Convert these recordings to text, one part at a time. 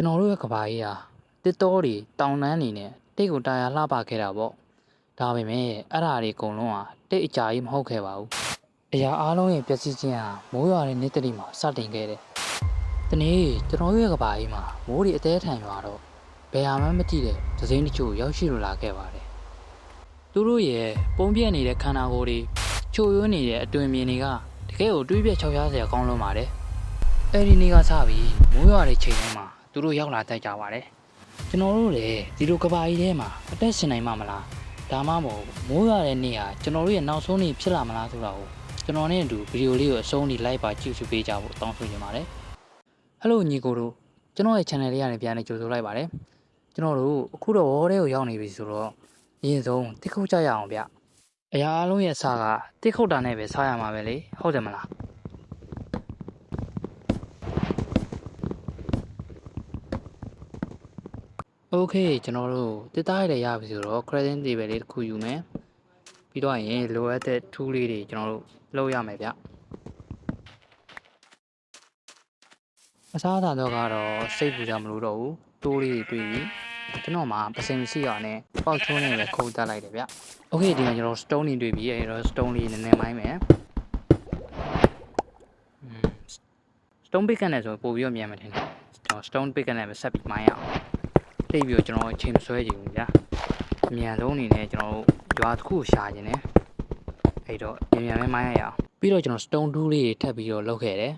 ကျွန်တော်တို့ရဲ့ကဘာကြီးဟာတစ်တော်တွေတောင်တန်းနေနဲ့တိတ်ကိုတာယာလှပခဲ့တာပေါ့ဒါပေမဲ့အဲ့ဓာတွေအကုန်လုံးဟာတိတ်အကြာကြီးမဟုတ်ခဲ့ပါဘူးအရာအားလုံးရဲ့ပျက်စီးခြင်းဟာမိုးရွာတဲ့နေ့တတိမှာစတင်ခဲ့တယ်ဒီနေ့ကျွန်တော်တို့ရဲ့ကဘာကြီးမှာမိုးတွေအသေးထန်ရွာတော့ဘယ်ဟာမှမကြည့်တဲ့သစိမ်းတချို့ရောက်ရှိလိုလာခဲ့ပါတယ်သူတို့ရဲ့ပုံပြက်နေတဲ့ခန္ဓာကိုယ်တွေချို့ယွန်းနေတဲ့အတွင်မြင်တွေကတကယ်ကိုတွေးပြက်ချောက်ရစရာကောင်းလို့ပါတယ်အဲ့ဒီနေ့ကစပြီးမိုးရွာတဲ့ချိန်တိုင်းမှာ သူတို့ရောက်လာတတ်ကြပါတယ်ကျွန်တော်တို့လည်းဒီလိုကဘာကြီးထဲမှာအသက်ရှင်နိုင်မှာမလားဒါမှမဟုတ်မိုးရွာတဲ့နေ့ဟာကျွန်တော်တို့ရဲ့နောက်ဆုံးနေ့ဖြစ်လာမလားဆိုတာကိုကျွန်တော်နဲ့အတူဗီဒီယိုလေးကိုအဆုံးထိလိုက်ပါကြည့်ရှုပေးကြဖို့တောင်းဆိုချင်ပါတယ်ဟယ်လိုညီကိုတို့ကျွန်တော်ရဲ့ channel လေးကနေပြန်နေကြိုဆိုလိုက်ပါတယ်ကျွန်တော်တို့အခုတော့ဝေါ်ထဲကိုရောက်နေပြီဆိုတော့အရင်ဆုံးတစ်ခုတ်ကြရအောင်ဗျအရာအလုံးရဲ့အစားကတစ်ခုတ်တာနဲ့ပဲစားရမှာပဲလေဟုတ်တယ်မလား โอเคကျွန်တော်တို့တစ်သားရည်ရပြီဆိုတော့ credit table လေးတစ်ခုယူမယ်ပြီးတော့ရင်လိုအပ်တဲ့ tool လေးတွေကျွန်တော်တို့လုပ်ရမယ်ဗျအစားအသောက်တော့ကတော့စိတ်ပူကြမလို့တော့ဘူးတိုးလေးတွေတွေ့ပြီကျွန်တော်မှာပစင်မရှိရနဲ့ပေါက်ချုံးနေပဲခုတ်တက်လိုက်တယ်ဗျโอเคဒီမှာကျွန်တော် stone တွေတွေ့ပြီအဲတော့ stone လေးနည်းနည်းမိုင်းမယ် stone pick နဲ့ဆိုပို့ပြီးတော့မြန်မယ်ထင်တယ်ကျွန်တော် stone pick နဲ့ပဲဆက်ပြီးမိုင်းရအောင် တိတ်ပြီးတော့ကျွန်တော်အချိန်မဆွဲကြည့်ဘူးဗျာအမြန်ဆုံးအနေနဲ့ကျွန်တော်တို့ရွာတစ်ခုကိုရှာခြင်းနဲ့အဲ့တော့မြန်မြန်ပဲမိုင်းရရအောင်ပြီးတော့ကျွန်တော် stone tool လေးတွေထပ်ပြီးတော့လုပ်ခဲ့တယ်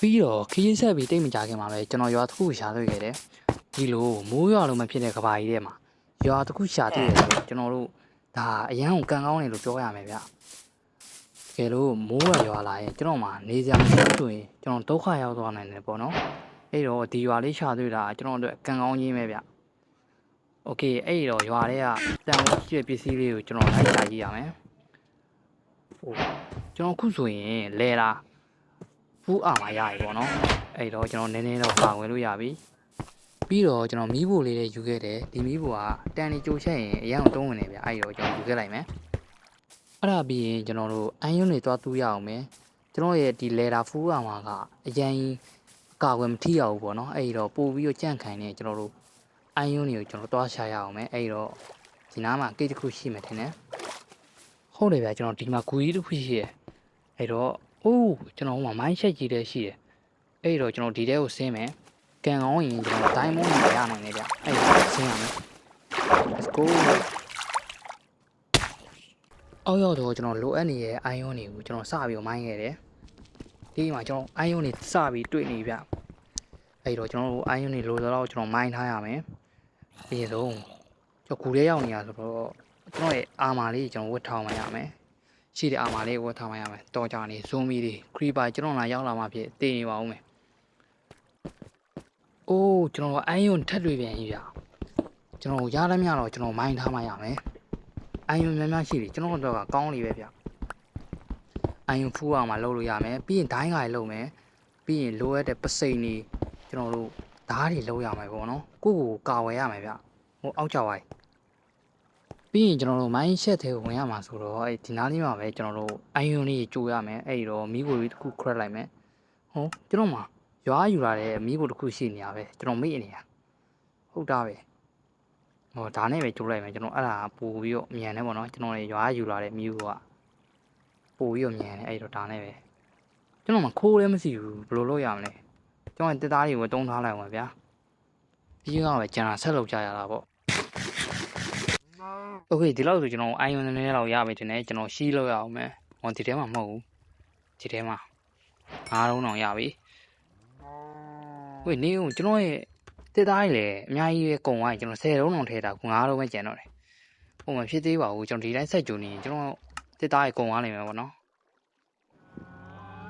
ပြီးတော့ခရီးဆက်ပြီးတိတ်မကြခင်မှာပဲကျွန်တော်ရွာတစ်ခုကိုရှာတွေ့ခဲ့တယ်ဒီလိုမိုးရွာလုံးမဖြစ်တဲ့ကဘာကြီးထဲမှာရွာတစ်ခုရှာတွေ့ရတယ်ဆိုကျွန်တော်တို့ဒါအရန်ကိုကန်ကောင်းတယ်လို့ပြောရမယ်ဗျာတကယ်လို့မိုးရွာရွာလာရင်ကျွန်တော်မှနေစရာမရှိဘူးဆိုရင်ကျွန်တော်ဒုက္ခရောက်သွားနိုင်တယ်ပေါ့နော် အဲ့တော့ဒီရွာလေးရှာတွေ့တာကျွန်တော်တို့ကံကောင်းကြီးပဲဗျ။ Okay အဲ့တော့ရွာထဲကတန်ဖိုးရှိတဲ့ပစ္စည်းလေးကိုကျွန်တော်လိုက်ရှာကြည့်ရမယ်။ဟိုကျွန်တော်ခုဆိုရင်လဲတာဖူးအာမရပြီပေါ့နော်။အဲ့တော့ကျွန်တော်နည်းနည်းတော့ပါဝင်လို့ရပြီ။ပြီးတော့ကျွန်တော်မီးဖိုလေးလေးယူခဲ့တယ်ဒီမီးဖိုကတန်နေကြိုချက်ရင်အရင်ကတုံးဝင်နေဗျအဲ့တော့ကျွန်တော်ယူခဲ့လိုက်မယ်။အဲ့ဒါပြီးရင်ကျွန်တော်တို့အန်ယွန်းတွေသွားတူးရအောင်မယ်။ကျွန်တော်ရဲ့ဒီလဲတာဖူးအာမကအရင် ကြီးကာကွယ်မထိရဘူးပေါ့နော်အဲ့ဒီတော့ပို့ပြီးတော့ကြန့်ခိုင်နေကျွန်တော်တို့အန်ယွန်းတွေကိုကျွန်တော်တွားရှာရအောင်မယ်အဲ့ဒီတော့ဒီနားမှာကိတ်တစ်ခုရှိမှထင်တယ်ဟုတ်တယ်ဗျာကျွန်တော်ဒီမှာဂူကြီးတစ်ခုရှိရယ်အဲ့တော့အိုးကျွန်တော်ဟိုမှာမိုင်းချက်ကြီးတဲ့ရှိရယ်အဲ့ဒီတော့ကျွန်တော်ဒီထဲကိုဆင်းမယ်ကန်ကောင်းရင်ကျွန်တော်ဒိုင်းမွန်တွေရနိုင်တယ်ဗျအဲ့ဒီဆင်းရမယ် let's go အောက်ရောက်တော့ကျွန်တော်လိုအပ်နေတဲ့အိုင်ယွန်းတွေကိုကျွန်တော်စပြီးမိုင်းခဲ့တယ် ဒီမှာကျွန်တော်အိုင်ယွန်းတွေစပြီးတွေ့နေဗျအဲ့တော့ကျွန်တော်တို့အိုင်ယွန်းတွေလိုတော့ကျွန်တော်မိုင်းထားရမယ်အရင်ဆုံးကျွန်တော်ကူထဲရောက်နေရဆိုတော့ကျွန်တော်ရဲ့အာမာလေးကျွန်တော်ဝတ်ထားမှရမယ်ရှိတဲ့အာမာလေးဝတ်ထားမှရမယ်တော်ကြနေဇွန်မီတွေခရီးပါကျွန်တော်လာရောက်လာမှဖြစ်တည်နေပါဦးမယ်အိုးကျွန်တော်အိုင်ယွန်းထက်တွေ့ပြန်ပြီဗျကျွန်တော်ရရမြတော့ကျွန်တော်မိုင်းထားမှရမယ်အိုင်ယွန်းများများရှိတယ်ကျွန်တော်တို့ကကောင်းလေးပဲဗျ အိုင်ယွန်းဖူးအောင်မှလုပ်လို့ရမယ်ပြီးရင်ဒိုင်းကားလုပ်မယ်ပြီးရင်လိုအပ်တဲ့ပစိန်တွေကျွန်တော်တို့ဓားတွေလုံးရမယ်ပေါ့နော်ကိုယ့်ကိုယ်ကာဝယ်ရမယ်ဗျဟိုအောက်ကြဝိုင်းပြီးရင်ကျွန်တော်တို့မိုင်းရှက်သေးကိုဝင်ရမှာဆိုတော့အဲ့ဒီနားလေးမှာပဲကျွန်တော်တို့အိုင်ယွန်လေးကြိုးရမယ်အဲ့ဒီတော့မီးကိုလေးတစ်ခုခရက်လိုက်မယ်ဟောကျွန်တော်မှာရွာယူလာတဲ့မီးကိုတစ်ခုရှိနေရပဲကျွန်တော်မေ့နေရဟုတ်တာပဲဟောဒါနဲ့ပဲကြိုးလိုက်မယ်ကျွန်တော်အဲ့ဒါပို့ပြီးတော့မြန်တယ်ပေါ့နော်ကျွန်တော်လည်းရွာယူလာတဲ့မီးကိုက ပို့ပြီးတော့မြန်တယ်အဲ့ဒီတော့ဒါနဲ့ပဲကျွန်တော်မှခိုးလည်းမရှိဘူးဘယ်လိုလုပ်ရမလဲ ကျွန်တော်တက်သားတွေကိုတုံးထားလိုက်ပါဗျာပြီးတော့ပဲကျန်တာဆက်လုပ်ကြရတာပေါ့โอเคဒီလောက်ဆိုကျွန်တော်အိုင်ယွန်နည်းနည်းလောက်ရပြီတင်တယ်ကျွန်တော်ရှီးလောက်ရအောင်မယ်ဟောဒီထဲမှာမဟုတ်ဘူးဒီထဲမှာငါးလုံးတော့ရပြီဝေးနေဦးကျွန်တော်ရဲ့တက်သားကြီးလည်းအများကြီးပဲကုန်သွားရင်ကျွန်တော်10လုံးတော့ထည့်တာခု9လုံးပဲကျန်တော့တယ်ဟိုမဖြစ်သေးပါဘူးကျွန်တော်ဒီတိုင်းဆက်ကြိုနေရင်ကျွန်တော် တက်သားကြီးကုန်သွားနိုင်မှာပေါ့နော်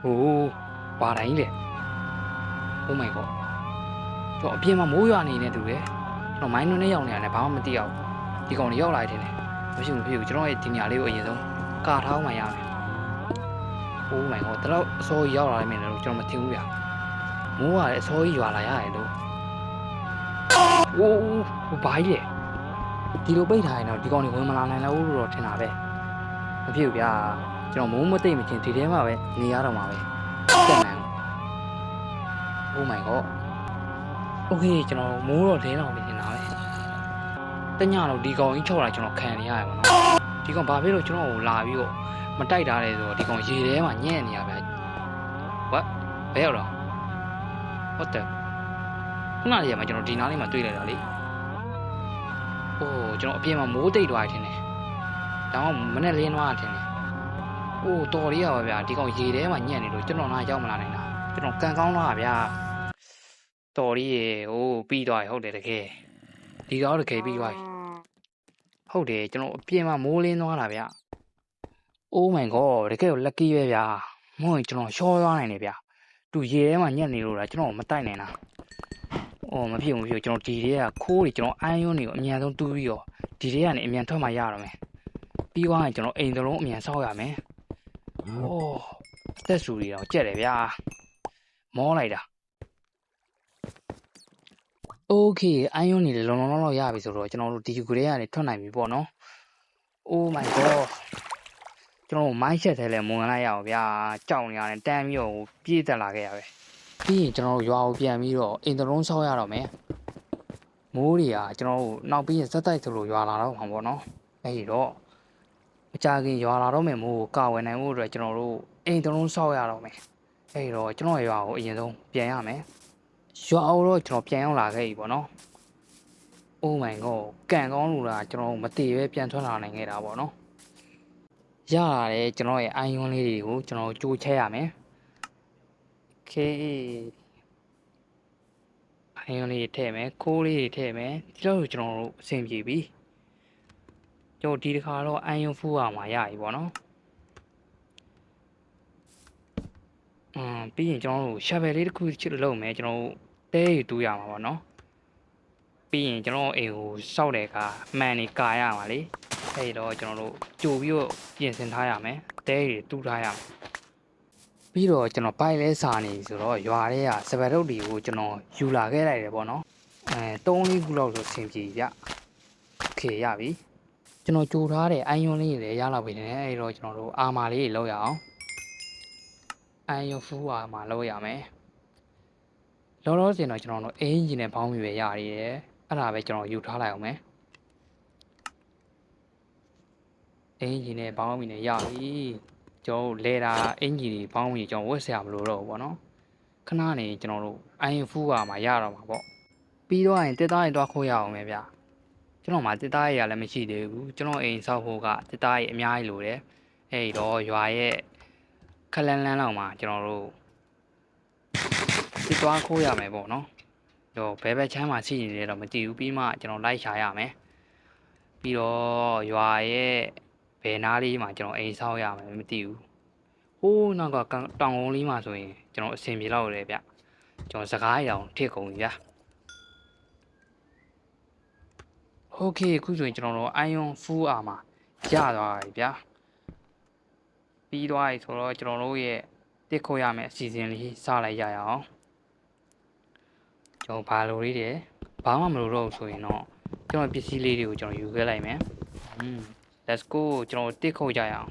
ဟိုးပါတိုင်းလေ Oh my god ကျွန်တော်အပြင်မှာမိုးရွာနေနေတူတယ်ကျွန်တော်မိုင်းနွန်းနဲ့ရောက်နေရတယ်ဘာမှမသိရဘူးဒီကောင်တွေရောက်လာတယ်တယ်မရှိဘူးဖြစ်ဘူးကျွန်တော်ရဲ့ဒီညာလေးကိုအရင်ဆုံးကာထားမှရမယ် Oh my god တော့အစောကြီးရောက်လာတယ်မင်းလည်းကျွန်တော်မထင်ဘူးဗျာမိုးကလည်းအစောကြီးရွာလာရတယ်လို့ဝိုးဟိုဘာကြီးလဲဒီလိုပိတ်ထားရင်တော့ဒီကောင်တွေဝင်မလာနိုင်တော့ဘူးလို့တော့ထင်တာပဲ မဖြစ်ဘူးဗျာကျွန်တော်မိုးမသိမချင်းဒီထဲမှာပဲနေရတော့မှာပဲတက်နိုင် Oh my god โอเคကျွန်တော်မိုးတော့လင်းတော့နေနေတာပဲတညတော့ဒီကောင်ကြီးချော့လာကျွန်တော်ခံနေရတယ်ဗောနော်ဒီကောင်ဘာဖြစ်လို့ကျွန်တော်ကိုလာပြီးတော့မတိုက်တာလဲဆိုတော့ဒီကောင်ရေထဲမှာညံ့နေရဗျာ what ဘယ်ရောက်တော့ what the ခုနလေးကမှကျွန်တော်ဒီနားလေးမှာတွေ့လိုက်တာလေအိုးကျွန်တော်အပြင်မှာမိုးတိတ်သွားတယ်ထင်တယ် ဒါမှမနဲ့လင်းသွားတာထင်တယ်အိုးတော်လေးရပါဗျာဒီကောင်ရေထဲမှာညံ့နေလို့ကျွန်တော်နားရောက်မလာနိုင်တာကျွန်တော်ကန်ကောင်းသွားတာဗျာတော်လေးရေဟိုးပြီးသွားပြီဟုတ်တယ်တကယ်ဒီကောတကယ်ပြီးသွားပြီဟုတ်တယ်ကျွန်တော်အပြင်မှာမိုးလင်းသွားတာဗျ Oh my god တကယ်ကို lucky ပဲဗျာမဟုတ်ရင်ကျွန်တော်ရှော့သွားနိုင်တယ်ဗျာသူရေထဲမှာညက်နေလို့လားကျွန်တော်မတိုက်နိုင်တာအော်မဖြစ်ဘူးမဖြစ်ဘူးကျွန်တော်ဒီတွေကခိုးတွေကျွန်တော်အိုင်းယွန်းတွေကိုအမြန်ဆုံးတူးပြီးတော့ဒီတွေကနေအမြန်ထွက်မှရတော့မယ် ပြီးသွားရင်ကျွန်တော်အိမ်သလုံးအမြန်ဆောက်ရမယ်။အိုးသက်ဆူတွေတော့ကြက်တယ်ဗျာ။မောလိုက်တာ။ Okay အိုင်ယွန်နေလေလုံလုံလောက်လောက်ရပြီဆိုတော့ကျွန်တော်တို့ဒီဂရေကနေထွက်နိုင်ပြီပေါ့နော်။ Oh my god ကျွန်တော်မိုင်းချက်ထဲလဲမဝင်လိုက်ရအောင်ဗျာ။ကြောက်နေရတယ်တန်းပြီးတော့ပြေးတက်လာခဲ့ရပဲ။ပြီးရင်ကျွန်တော်တို့ရွာကိုပြန်ပြီးတော့အိမ်သလုံးဆောက်ရတော့မယ်။မိုးတွေကကျွန်တော်တို့နောက်ပြီးရင်စက်တိုက်သလိုရွာလာတော့မှာပေါ့နော်။အဲ့ဒီတော့ မကြခင်ရွာလာတော့မယ်မိုးကိုကာဝယ်နိုင်ဖို့အတွက်ကျွန်တော်တို့အိမ်တလုံးဆောက်ရတော့မယ်အဲ့ဒီတော့ကျွန်တော်ရွာကိုအရင်ဆုံးပြန်ရမယ်ရွာအောင်တော့ကျွန်တော်ပြန်ရောက်လာခဲ့ပြီပေါ့နော်။ Oh my god ကန်ကောင်းလို့လားကျွန်တော်မတည်ပဲပြန်ထွက်လာနိုင်ခဲ့တာပေါ့နော်။ရလာတယ်ကျွန်တော်ရဲ့အိုင်ယွန်းလေးတွေကိုကျွန်တော်ကြိုးချက်ရမယ်။ Okay အိုင်ယွန်းလေးတွေထည့်မယ်ခိုးလေးတွေထည့်မယ်ဒီလိုကျွန်တော်တို့အဆင်ပြေပြီ။ ကျွန်တော်ဒီတစ်ခါတော့အိုင်ယွန်းဖူးရမှာရပြီပေါ့နော်။อืมပြီးရင်ကျွန်တော်တို့ရှာဘယ်လေးတစ်ခုချစ်လို့မယ်ကျွန်တော်တို့တဲရီတူးရမှာပေါ့နော်ပြီးရင်ကျွန်တော်အိမ်ကိုစောက်တဲ့အခါမှန်နေကာရမှာလေအဲ့ဒီတော့ကျွန်တော်တို့ကြိုပြီးတော့ပြင်ဆင်ထားရမယ်တဲရီတူးထားရမယ်ပြီးတော့ကျွန်တော်ပိုက်လဲစာနေပြီဆိုတော့ရွာထဲကစပယ်တုတ်တွေကိုကျွန်တော်ယူလာခဲ့လိုက်တယ်ပေါ့နော်အဲ၃လေးခုလောက်ဆိုဆင်ပြေဗျโอเคရပြီ ကျွန်တော်ကြိုထားတဲ့အိုင်ယွန်းလေးတွေလည်းရလာပြီနေအဲ့ဒီတော့ကျွန်တော်တို့အာမာလေးတွေလောက်ရအောင်အိုင်ယွန်းဖူးအာမာလောက်ရမယ်လောလောဆယ်တော့ကျွန်တော်တို့အင်ဂျင်နဲ့ဘောင်းမီပဲရရည်တယ်အဲ့ဒါပဲကျွန်တော်ယူထားလိုက်အောင်မယ်အင်ဂျင်နဲ့ဘောင်းမီနဲ့ရပြီကျွန်တော်တို့လဲတာအင်ဂျင်တွေဘောင်းမီကျွန်တော်ဝတ်ဆရာမလို့တော့ဘူးပေါ့နော်ခဏနေကျွန်တော်တို့အိုင်ဖူးကမှရတော့မှာပေါ့ပြီးတော့ရင်တစ်သားရင်သွားခိုးရအောင်ပဲဗျ ကျွန်တော်မှတစ်သားရရလည်းမရှိသေးဘူးကျွန်တော်အိမ်ဆောက်ဖို့ကတစ်သားရအများကြီးလိုတယ်အဲ့တော့ရွာရဲ့ခလန်းလန်းလောက်မှာကျွန်တော်တို့စစ်သွားခိုးရမယ်ပေါ့နော်။တော့ဘဲဘဲချမ်းမှာရှိနေတယ်တော့မသိဘူးပြီးမှကျွန်တော်လိုက်ရှာရမယ်။ပြီးတော့ရွာရဲ့ဘယ်နားလေးမှာကျွန်တော်အိမ်ဆောက်ရမယ်မသိဘူး။ဟိုးနောက်ကတောင်ကုန်းလေးမှာဆိုရင်ကျွန်တော်အဆင်ပြေလောက်ရတယ်ဗျ။ကျွန်တော်စကားရအောင်ထစ်ကုန်ပြီဗျာ။ Okay အခုဆိုရင်ကျွန်တော်တို့ iron full armor ရသွားပြီဗျာ။ပြီးသွားပြီဆိုတော့ကျွန်တော်တို့ရဲ့တစ်ခိုးရမယ်အစီအစဉ်လေးစလိုက်ရအောင်ကျွန်တော်ဘာလိုလေးတယ်ဘာမှမလိုတော့ဘူးဆိုရင်တော့ကျွန်တော်ပစ္စည်းလေးတွေကိုကျွန်တော်ယူခဲ့လိုက်မယ်อืม let's go ကျွန်တော်တစ်ခိုးကြရအောင်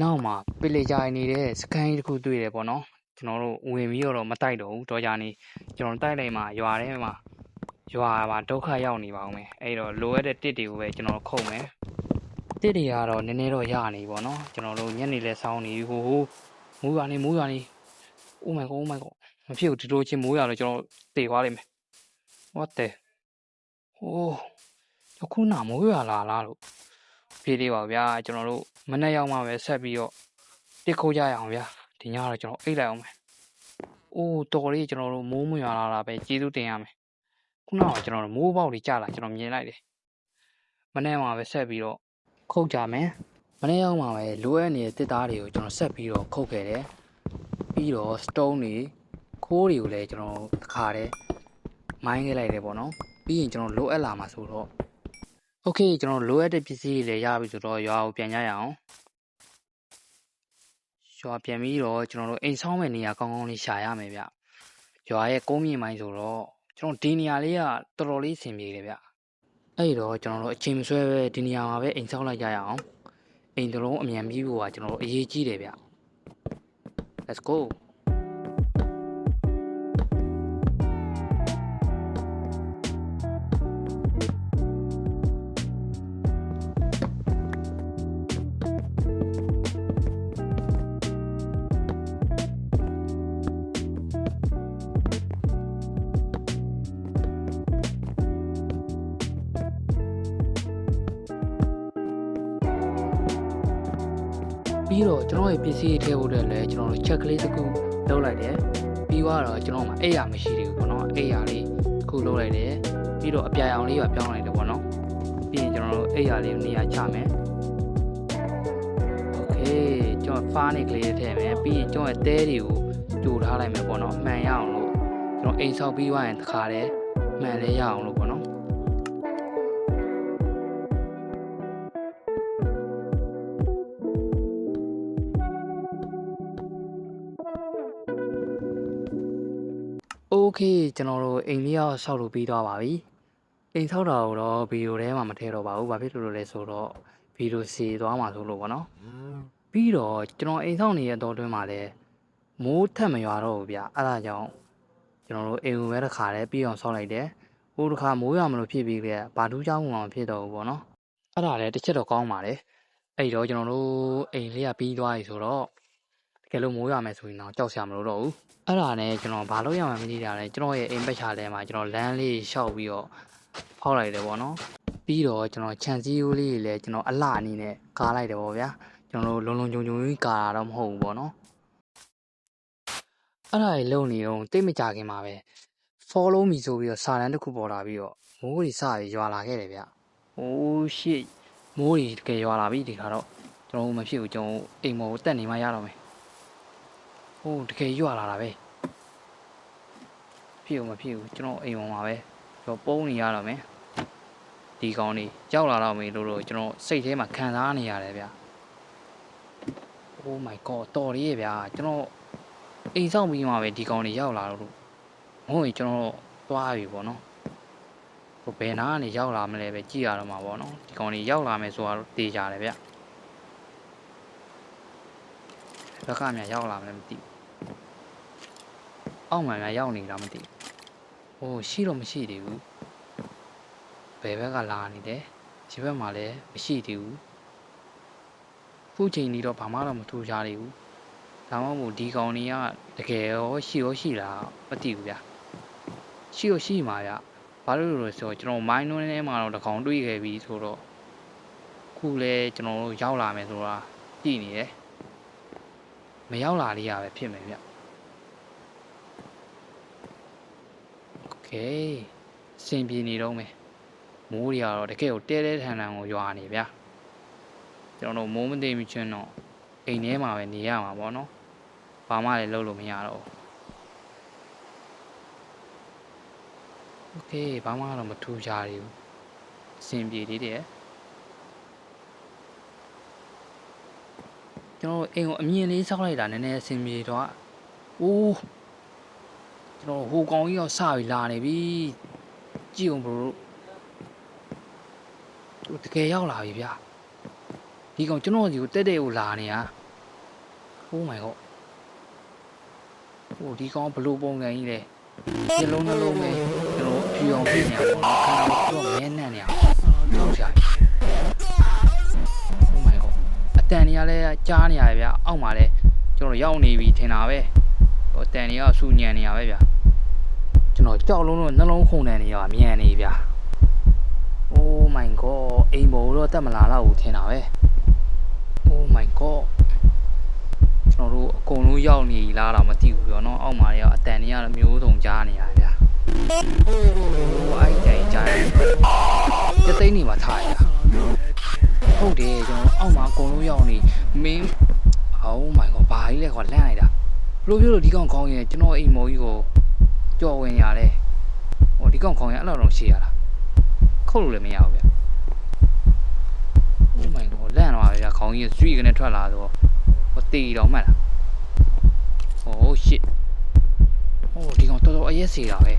နောက်မှာပလေကြိုင်နေတဲ့စကန်ကြီးတစ်ခုတွေ့တယ်ပေါ့နော်ကျွန်တော်တို့ဝင်ပြီးတော့မတိုက်တော့ဘူးတော့ကြနေကျွန်တော်တိုက်လိုက်မှရွာထဲမှာ ရွာမှာဒုက္ခရောက်နေပါအောင်မယ်အဲ့တော့လိုအပ်တဲ့တစ်တွေကိုပဲကျွန်တော်ခုတ်မယ်တစ်တွေကတော့နည်းနည်းတော့ရနေပေါ့နော်ကျွန်တော်တို့ညနေလဲစောင်းနေဟိုဟိုမိုးရွာနေမိုးရွာနေ Oh my god oh my god မဖြစ်ဘူးဒီလိုချင်းမိုးရွာတော့ကျွန်တော်တေသွားလိမ့်မယ် What the ဟိုးအခုနာမိုးရွာလာလားလို့ပြေးလေးပါဗျာကျွန်တော်တို့မနေ့ရောက်မှပဲဆက်ပြီးတော့တစ်ခိုးကြရအောင်ဗျာဒီညတော့ကျွန်တော်အိတ်လိုက်အောင်မယ်အိုးတော်လေးကျွန်တော်တို့မိုးမရွာလာတာပဲကျေးဇူးတင်ရမယ် ခုနကကျွန်တော်မိုးပေါက်တွေကြလာကျွန်တော်မြင်လိုက်တယ်မနေ့မှပဲဆက်ပြီးတော့ခုတ်ကြမယ်မနေ့ရောက်မှပဲလိုအပ်နေတဲ့တစ်သားတွေကိုကျွန်တော်ဆက်ပြီးတော့ခုတ်ခဲ့တယ်ပြီးတော့ stone တွေခိုးတွေကိုလည်းကျွန်တော်တခါတည်းမိုင်းခဲ့လိုက်တယ်ပေါ့နော်ပြီးရင်ကျွန်တော်လိုအပ်လာမှာဆိုတော့ okay ကျွန်တော်လိုအပ်တဲ့ပစ္စည်းတွေလည်းရပြီဆိုတော့ရွာကိုပြန်ကြရအောင်ရွာပြန်ပြီးတော့ကျွန်တော်တို့အိမ်ဆောင်မဲ့နေရာကောင်းကောင်းလေးရှာရမယ်ဗျရွာရဲ့ကုန်းမြင့်ပိုင်းဆိုတော့ ကျွန်တော်ဒီနေရာလေးကတော်တော်လေးအဆင်ပြေတယ်ဗျအဲ့တော့ကျွန်တော်တို့အချိန်မဆွဲပဲဒီနေရာမှာပဲအိမ်ဆောက်လိုက်ကြရအောင်အိမ်တစ်လုံးအမြန်ပြီးဖို့ကကျွန်တော်တို့အရေးကြီးတယ်ဗျ Let's go ပြီးတော့ကျွန်တော်ရဲ့ပစ္စည်းတွေထည့်ဖို့အတွက်လည်းကျွန်တော်တို့ check ကလေးတစ်ခုလုပ်လိုက်တယ်ပြီးတော့ကျွန်တော်မှာအိတ်ရမရှိသေးဘူးပေါ့နော်အိတ်ရလေးတစ်ခုလုပ်လိုက်တယ်ပြီးတော့အပြာရောင်လေးပါပြောင်းလိုက်တယ်ပေါ့နော်ပြီးရင်ကျွန်တော်တို့အိတ်ရလေးကိုနေရာချမယ်โอเคကျွန်တော်ဖားနေကလေးထည့်မယ်ပြီးရင်ကျွန်တော်ရဲ့တဲတွေကိုကြိုထားလိုက်မယ်ပေါ့နော်မှန်ရအောင်လို့ကျွန်တော်အိမ်ဆောက်ပြီးသွားရင်တစ်ခါတည်းမှန်လဲရအောင်လို့ပေါ့နော် ော် ကေကျွန်တော်တို့အိမ်လေးရောက်ဆောက်လို့ပြီးသွားပါပြီအိမ်ဆောက်တာကိုတော့ဗီဒီယိုထဲမှာမထည့်တော့ပါဘူးဘာဖြစ်လို့လဲဆိုတော့ဗီဒီယိုစီသွားမှာဆိုလို့ပေါ့နော်ပြီးတော့ကျွန်တော်အိမ်ဆောက်နေတဲ့အတော်တွင်းမှာလည်းမိုးထက်မရွာတော့ဘူးဗျအဲ့ဒါကြောင့်ကျွန်တော်တို့အိမ်ဝင်ပဲတစ်ခါလဲပြီးအောင်ဆောက်လိုက်တယ်ဟိုတစ်ခါမိုးရမလို့ဖြစ်ပြီးကြဘာတူးချောင်းဝင်အောင်ဖြစ်တော့ဘူးပေါ့နော်အဲ့ဒါလည်းတစ်ချက်တော့ကောင်းပါလေအဲ့တော့ကျွန်တော်တို့အိမ်လေးကပြီးသွားပြီဆိုတော့ ကယ်လို့မိုးရွာမယ်ဆိုရင်တော့ကြောက်စရာမလိုတော့ဘူးအဲ့ဒါနဲ့ကျွန်တော်ဘာလို့ရမှမသိတာလဲကျွန်တော်ရဲ့အိမ်ပက်ချာထဲမှာကျွန်တော်လမ်းလေးရှောက်ပြီးတော့ဖောက်လိုက်တယ်ပေါ့နော်ပြီးတော့ကျွန်တော်ခြံစည်းရိုးလေးတွေလည်းကျွန်တော်အလှအနေနဲ့ကားလိုက်တယ်ပေါ့ဗျာကျွန်တော်တို့လုံလုံချုံချုံကြီးကာတာတော့မဟုတ်ဘူးပေါ့နော်အဲ့ဒါကြီးလုံနေတော့တိတ်မကြခင်မှာပဲ follow me ဆိုပြီးတော့စာတန်းတစ်ခုပေါ်လာပြီးတော့မိုးတွေစပြီးရွာလာခဲ့တယ်ဗျ။ Oh shit မိုးတွေတကယ်ရွာလာပြီဒီခါတော့ကျွန်တော်တို့မဖြစ်ဘူးကျွန်တော်တို့အိမ်မော်ကိုတက်နေမှရတော့မယ်။ ဟိုတကယ်ရွာလာတာပဲဖြစ်ဦးမဖြစ်ဘူးကျွန်တော်အိမ်ပေါ်မှာပဲကျွန်တော်ပုံးနေရတော့မယ်ဒီကောင်လေးရောက်လာတော့မေလို့လို့ကျွန်တော်စိတ်ထဲမှာခံစားနေရတယ်ဗျ Oh my god တော်ရည်ဗျာကျွန်တော်အိမ်ဆောင်ပြီးမှပဲဒီကောင်လေးရောက်လာတော့လို့မဟုတ်ရင်ကျွန်တော်သွားပြီပေါ့နော်ဟိုဘယ်နာကနေရောက်လာမလဲပဲကြည့်ရတော့မှာပေါ့နော်ဒီကောင်လေးရောက်လာမယ်ဆိုတော့တေးကြတယ်ဗျ ဘက်ကမှရောက်လာမလဲမသိဘူးအောက်မှာများရောက်နေတာမသိဘူး။ဟိုရှိတော့မရှိသေးဘူး။ဘယ်ဘက်ကလာနေလဲ။ဒီဘက်မှာလည်းမရှိသေးဘူး။ခုချိန်ကြီးတော့ဘာမှတော့မထူးခြားသေးဘူး။ဒါမှမဟုတ်ဒီကောင်တွေကတကယ်ရောရှိရောရှိလားမသိဘူးဗျာ။ရှိရောရှိမှာဗျ။ဘာလို့လဲဆိုတော့ကျွန်တော်မိုင်းနှွန်းထဲမှာတော့တကောင်တွေးခဲ့ပြီးဆိုတော့ခုလဲကျွန်တော်တို့ရောက်လာမယ်ဆိုတာကြည့်နေတယ်။ မရောက်လာလေးရပဲဖြစ်မယ်ဗျ။ โอเคစင်ပြေနေတော့မယ်မိုးတွေကတော့တကယ်ကိုတဲတဲထန်ထန်ကိုရွာနေဗျာကျွန်တော်တို့မိုးမသိမချင်းတော့အိမ်ထဲမှာပဲနေရမှာပေါ့နော်ဘာမှလည်းလုပ်လို့မရတော့ဘူးโอเคဘာမှတော့မထူးခြားသေးဘူးစင်ပြေသေးတယ် ကျွန်တော်တို့အိမ်ကိုအမြင်လေးစောက်လိုက်တာနည်းနည်းအစင်ပြေတော့အိုးကျွန်တော်ဟိုကောင်ကြီးရောက်စပြီးလာနေပြီကြည့်အောင်ဘရိုတို့တကယ်ရောက်လာပြီဗျာဒီကောင်ကျွန်တော်ဒီကိုတက်တဲ့ကိုလာနေတာ Oh my god ဟိုဒီကောင်ဘလို့ပုံစံကြီးလဲဒီလုံးနှလုံးပဲကျွန်တော်အဖြူအောင်ပြင်နေအောင်ခါတော့မဲနက်နေအောင်ထော တန်တွေကလည်းကြားနေရတယ်ဗျာအောက်မှာလည်းကျွန်တော်ရောက်နေပြီထင်တာပဲဟိုအတန်တွေကဆူညံနေရပဲဗျာကျွန်တော်ကြောက်လုံးလုံးနှလုံးခုန်နေနေရမြန်နေဗျာ Oh my god အိမ်ပေါ်တော့တက်မလာတော့ဘူးထင်တာပဲ Oh my god ကျွန်တော်တို့အကုန်လုံးရောက်နေလားတော့မသိဘူးပြောနော်အောက်မှာတွေကအတန်တွေကတော့မျိုးစုံကြားနေရဗျာ Oh အဲ့တိုင်ကြားတယ်ကြက်သိန်းနေမှာထားရ ဟုတ်တယ်ကျွန်တော်အောက်မှာအကုန်လုံးရောက်နေမင်း Oh my god ဘာကြီးလဲကွာလန့်လိုက်တာဘလို့ပြောလို့ဒီကောင်ကောင်းရင်ကျွန်တော်အိမ်မော်ကြီးကိုကြော်ဝင်ရတယ်ဟိုဒီကောင်ခေါင်းရအဲ့လိုတော့ရှိရလားခုတ်လို့လည်းမရဘူးဗျ Oh my god လန့်တော့ပါဗျာခေါင်းကြီးဆွီကနေထွက်လာတော့ဟိုတီတော့မှတ်လား Oh shit ဟိုဒီကောင်တော်တော်အရက်စီတာပဲ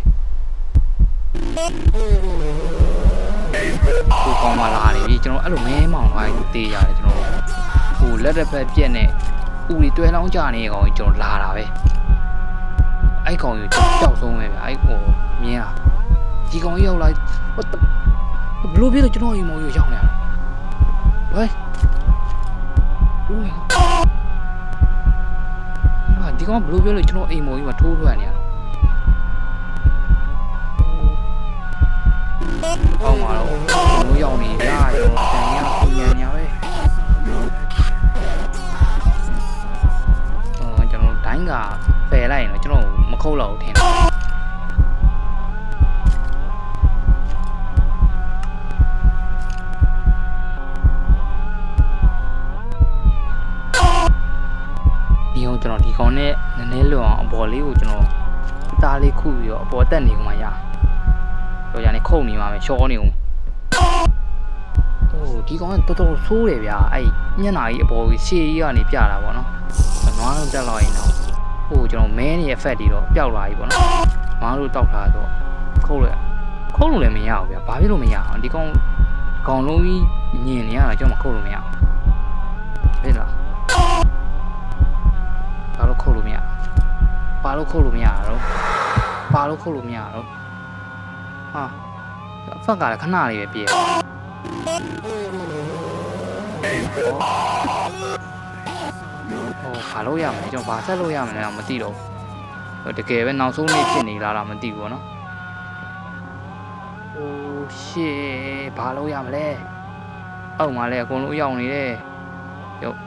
ဟိုကောင်မလာနေပြီကျွန်တော်အဲ့လိုမဲမောင်သွားရင်တေးရတယ်ကျွန်တော်ဟိုလက်တစ်ဖက်ပြက်နဲ့ဥတွေတွဲလောင်းကြနေတဲ့ကောင်ကြီးကျွန်တော်လာတာပဲအဲ့ကောင်ကြီးကြောက်ဆုံးပဲဗျအဲ့ဟိုမြင်လားဒီကောင်ကြီးရောက်လာဟိုဘလို့ပြလို့ကျွန်တော်အိမ်မော်ကြီးရောက်နေရတာဝဲဦးဟာဒီကောင်ဘလို့ပြလို့ကျွန်တော်အိမ်မော်ကြီးမှာထိုးထွက်နေရတာ ရောင်တွေလာရောတန်ရပုံညာညာပဲအော်ကျွန်တော်ဒိုင်းကဖယ်လိုက်ရင်တော့ကျွန်တော်မခုတ်တော့ဘူးထင်တယ်ဒီအောင်ကျွန်တော်ဒီကောင်နဲ့နည်းနည်းလွန်အောင်အပေါ်လေးကိုကျွန်တော်သားလေးခုပြီးတော့အပေါ်တက်နေကောင်မှရတော့ညာနေခုတ်နေမှာပဲရှော့နေအောင် ဒီကောင်ကတော်တော်ဆိုးတယ်ဗျာအဲ့ညနာကြီးအပေါ်ကြီးရှေးကြီးကနေပြတာပေါ့နော်နွားလုံးတက်လာရင်တော့ဟိုကျွန်တော်မဲနေရဲ့ fat တွေတော့ပျောက်လာပြီပေါ့နော်မားလို့တောက်ထားတော့ခုတ်လိုက်ခုတ်လို့လည်းမရဘူးဗျာဘာဖြစ်လို့မရအောင်ဒီကောင်ကောင်လုံးကြီးညင်နေရတာကျွန်တော်မခုတ်လို့မရအောင်ဟုတ်လားဘာလို့ခုတ်လို့မရဘာလို့ခုတ်လို့မရတော့ဘာလို့ခုတ်လို့မရတော့ဟာဖက်ကလည်းခဏလေးပဲပြေ ဟောဘာလို့ရမလဲကျွန်တော်ဘာဆက်လို့ရမလဲတော့မသိတော့ဘူးတကယ်ပဲနောက်ဆုံးနေ့ဖြစ်နေလားတော့မသိဘူးဗောနော်အိုးရှေ့ဘာလို့ရမလဲအောက်မှာလည်းအကုန်လုံးရောက်နေတယ်ရုပ်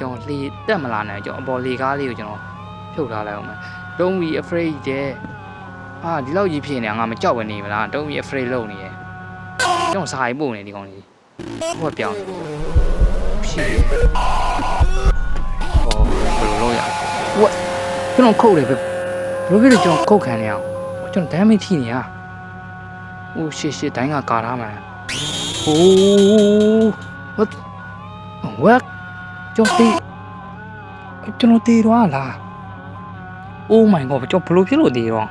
ကျွန်တော်လေတက်မလာနိုင်ကျွန်တော်အပေါ်လေကားလေးကိုကျွန်တော်ဖြုတ်ထားလိုက်အောင်မယ် Don't be afraid တဲ့အာဒီလောက်ကြီးဖြစ်နေတာငါမကြောက်ဘဲနေမလား Don't be afraid လို့နေရယ် ကျွန်တော်စာရေးပို့နေဒီကောင်လေးဟိုကပြောင်းဖြစ်ရဟောဘယ်လိုလုပ်ရဝက်ကျွန်တော်ခုတ်တယ်ပဲဘယ်လိုဖြစ်လို့ကျွန်တော်ခုတ်ခံနေအောင်ကျွန်တော် damage ထိနေရဟိုရှေ့ရှေ့တိုင်းကကာထားမှာဟိုး what what ကျွန်တော်တေးကျွန်တော်တေးတော့လား Oh my god ကျွန်တော်ဘယ်လိုဖြစ်လို့တေးတော့